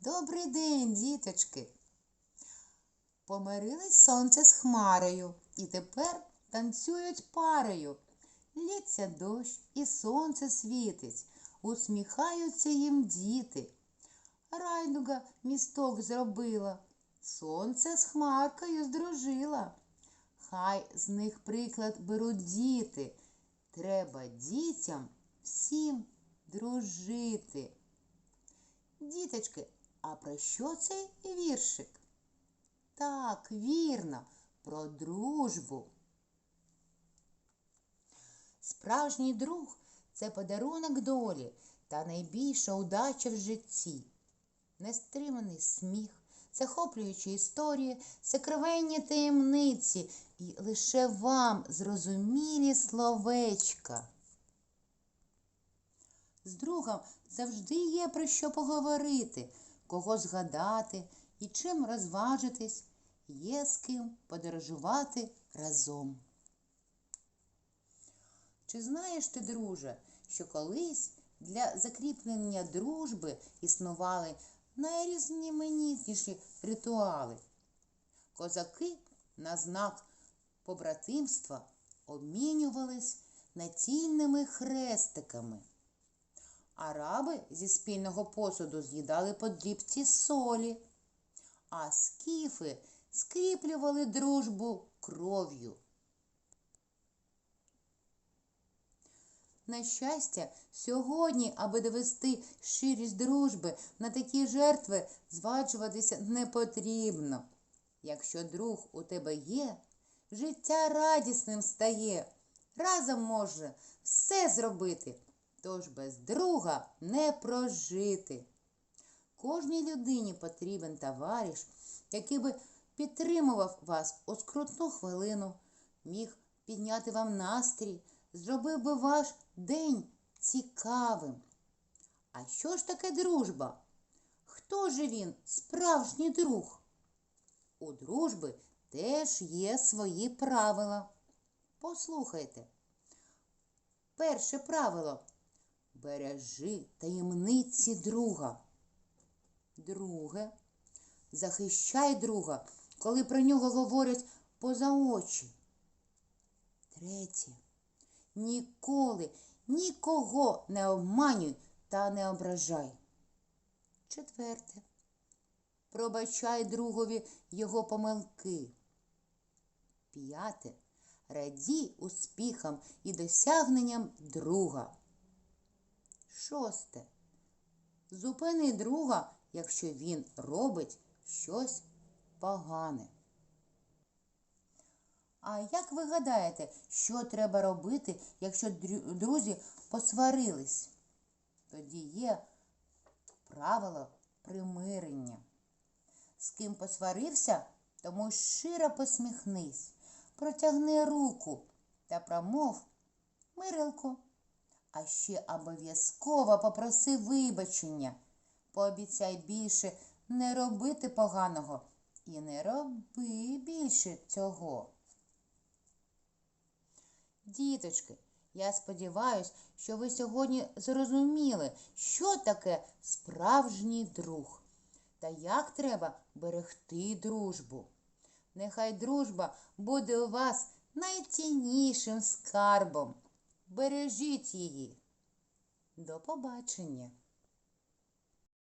Добрий день, діточки. Помирились сонце з хмарою і тепер танцюють парою. Лється дощ і сонце світить, усміхаються їм діти. Райдуга місток зробила, сонце з хмаркою здружила. Хай з них приклад беруть діти. Треба дітям всім дружити. Діточки, а про що цей віршик? Так, вірно, про дружбу. Справжній друг це подарунок долі та найбільша удача в житті. Нестриманий сміх, захоплюючі історії, сокровенні таємниці і лише вам зрозумілі словечка. З другом завжди є про що поговорити, кого згадати і чим розважитись, є з ким подорожувати разом. Чи знаєш ти, друже, що колись для закріплення дружби існували найрізноманітніші ритуали? Козаки на знак побратимства обмінювались націльними хрестиками. Араби зі спільного посуду з'їдали по дрібці солі, а скіфи скріплювали дружбу кров'ю. На щастя, сьогодні, аби довести щирість дружби, на такі жертви зваджуватися не потрібно. Якщо друг у тебе є, життя радісним стає, разом може все зробити, тож без друга не прожити. Кожній людині потрібен товариш, який би підтримував вас у скрутну хвилину, міг підняти вам настрій, зробив би ваш день цікавим. А що ж таке дружба? Хто же він, справжній друг? У дружби теж є свої правила. Послухайте. Перше правило бережи таємниці друга. Друге, захищай друга, коли про нього говорять поза очі. Третє. Ніколи нікого не обманюй та не ображай. Четверте. Пробачай другові його помилки. П'яте. Радій успіхам і досягненням друга. Шосте. Зупини друга, якщо він робить щось погане. А як ви гадаєте, що треба робити, якщо друзі посварились? Тоді є правило примирення. З ким посварився, тому щиро посміхнись, протягни руку та промов мирилку. А ще обов'язково попроси вибачення. Пообіцяй більше не робити поганого і не роби більше цього. Діточки, я сподіваюся, що ви сьогодні зрозуміли, що таке справжній друг та як треба берегти дружбу. Нехай дружба буде у вас найціннішим скарбом. Бережіть її. До побачення!